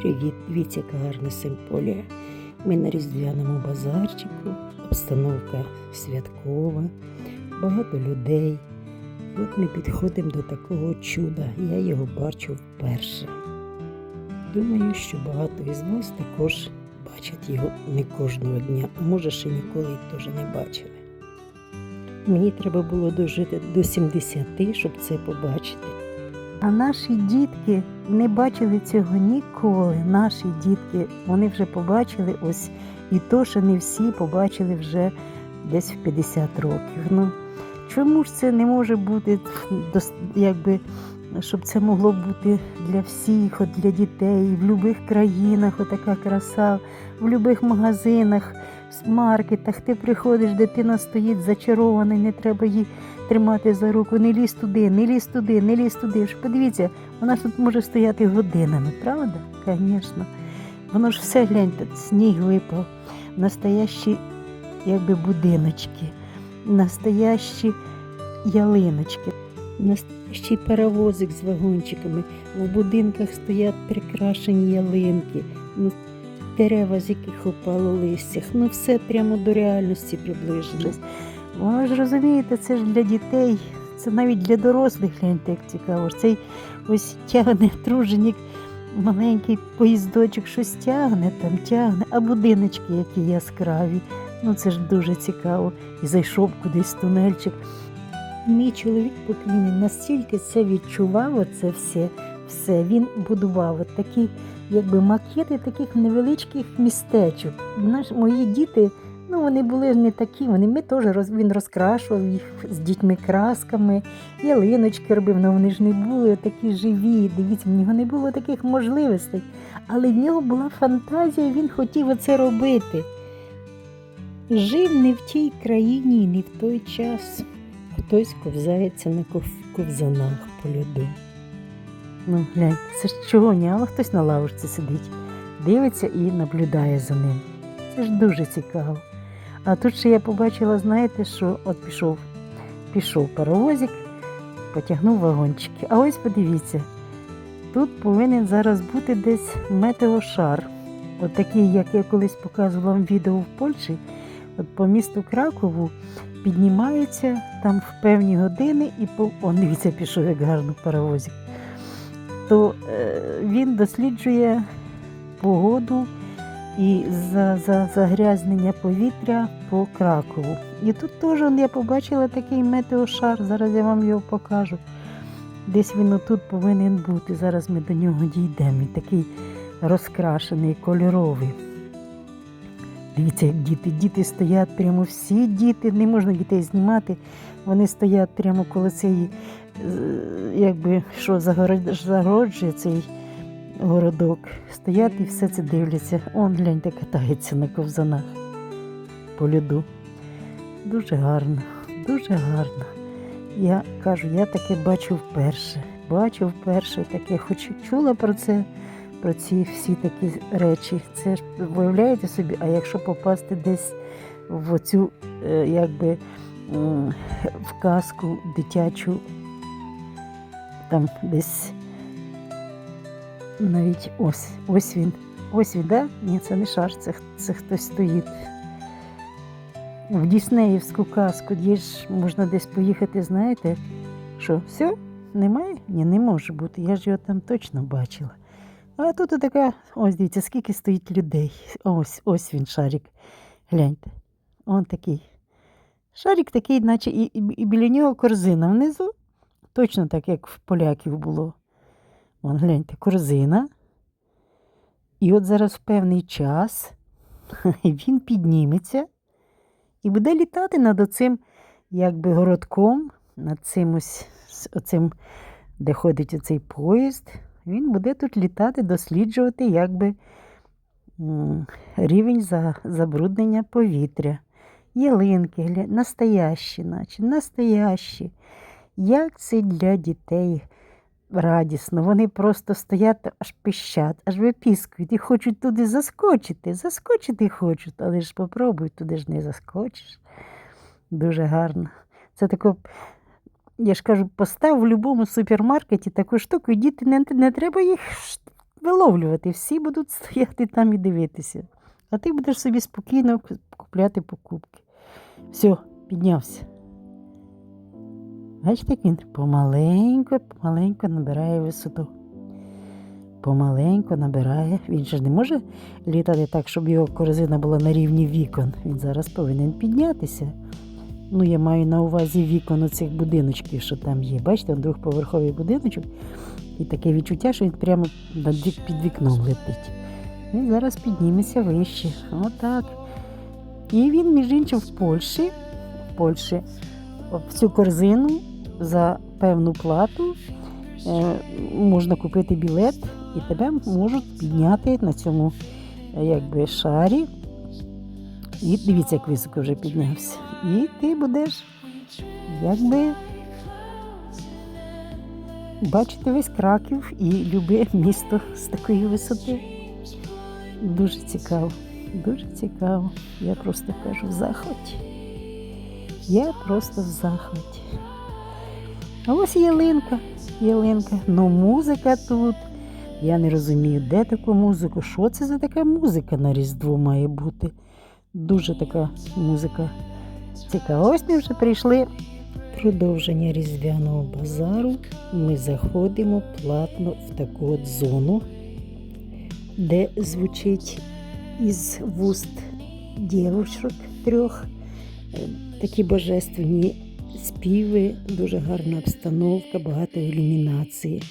Привіт, дивіться, яка симполія. Ми на різдвяному базарчику, обстановка святкова, багато людей. От ми підходимо до такого чуда. Я його бачу вперше. Думаю, що багато із вас також бачать його не кожного дня, а може ще ніколи теж не бачили. Мені треба було дожити до 70, щоб це побачити. А наші дітки не бачили цього ніколи. Наші дітки вони вже побачили ось і то, що не всі побачили вже десь в 50 років. Ну чому ж це не може бути якби, щоб це могло бути для всіх, от для дітей, в будь-яких країнах, отака краса, в будь-яких магазинах, в маркетах. Ти приходиш, дитина стоїть зачарована, не треба їй тримати за руку, не лізь туди, не лізь туди, не лізь туди. Ж подивіться, вона ж тут може стояти годинами, правда? Звісно. Воно ж все гляньте, сніг випав, настоящі якби будиночки, настоящі ялиночки, настоящий паровозик з вагончиками. В будинках стоять прикрашені ялинки, ну, дерева, з яких опало листя. Ну все прямо до реальності приближено. Воно ж розумієте, це ж для дітей, це навіть для дорослих гляньте, як цікаво. Цей ось тягне труженик, маленький поїздочок, щось тягне там, тягне, а будиночки які яскраві. Ну це ж дуже цікаво. І зайшов кудись тунельчик. Мій чоловік покійний настільки це відчував, оце все, все. Він будував такі, якби макети таких невеличких містечок. Наш, мої діти. Ну, вони були не такі, вони ми теж роз, він розкрашував їх з дітьми красками, ялиночки робив, але вони ж не були такі живі. Дивіться, в нього не було таких можливостей. Але в нього була фантазія, він хотів оце робити. Жив не в тій країні не в той час. Хтось ковзається на ков- ковзанах по льоду. Ну, глянь, це ж чого ні, але хтось на лавочці сидить, дивиться і наблюдає за ним. Це ж дуже цікаво. А тут ще я побачила, знаєте, що от пішов, пішов паровозик, потягнув вагончики. А ось подивіться, тут повинен зараз бути десь метеошар. От такий, як я колись показувала вам відео в Польщі, от по місту Кракову піднімається там в певні години і по... О, дивіться, пішов як гарно паровозик. То е, він досліджує погоду і за, за загрязнення повітря по Кракову. І тут теж я побачила такий метеошар, зараз я вам його покажу. Десь він отут повинен бути. Зараз ми до нього дійдемо. Він такий розкрашений, кольоровий. Дивіться, як діти. Діти стоять прямо всі діти, не можна дітей знімати. Вони стоять прямо коло цієї, якби що загороджує цей городок. Стоять і все це дивляться. Он гляньте, катається на ковзанах по льоду. Дуже гарно, дуже гарно. Я кажу, я таке бачу вперше. Бачу вперше таке, хоч чула про це, про ці всі такі речі. Це ж виявляєте собі, а якщо попасти десь в оцю, е, якби в казку дитячу, там десь навіть ось, ось він. Ось він, да? Ні, це не шар, це, це хтось стоїть. В Діснеївську казку, є ж можна десь поїхати, знаєте, що все, немає? Ні, не може бути. Я ж його там точно бачила. А тут така, ось дивіться, скільки стоїть людей. Ось, ось він, шарик. Гляньте. Он такий. Шарик такий, наче і, і, і біля нього корзина внизу. Точно так, як в поляків було. Вон, гляньте, корзина. І от зараз в певний час він підніметься і буде літати над оцим, якби городком, над цим ось оцим, де ходить оцей поїзд. Він буде тут літати, досліджувати якби рівень забруднення повітря. Ялинки, настоящі, наче, настоящі. Як це для дітей радісно. Вони просто стоять аж пищать, аж випіскують і хочуть туди заскочити. Заскочити хочуть, але ж попробуй, туди ж не заскочиш. Дуже гарно. Це тако, я ж кажу, постав в будь-якому супермаркеті таку штуку, і діти не, не треба їх виловлювати, всі будуть стояти там і дивитися. А ти будеш собі спокійно купляти покупки. Все, піднявся. Бачите, як він помаленько набирає висоту. Помаленько набирає. Він же не може літати так, щоб його корзина була на рівні вікон. Він зараз повинен піднятися. Ну, я маю на увазі вікон оцих будиночків, що там є. Бачите, он двохповерховий будиночок, і таке відчуття, що він прямо під вікном летить. Він зараз підніметься вище. Отак. І він, між іншим, в Польщі, в Польщі в цю корзину за певну плату е, можна купити білет, і тебе можуть підняти на цьому е, якби, шарі. І дивіться, як високо вже піднявся. І ти будеш якби бачити весь Краків і любе місто з такої висоти. Дуже цікаво, дуже цікаво. Я просто кажу в захваті. Я просто в захваті. А ось ялинка, ялинка. Ну, музика тут. Я не розумію, де таку музику. Що це за така музика на Різдво має бути? Дуже така музика цікава. Ось ми вже прийшли. Продовження різдвяного базару. Ми заходимо платно в таку от зону, де звучить із вуст дівчинок трьох е, такі божественні співи, дуже гарна обстановка, багато ілюмінації.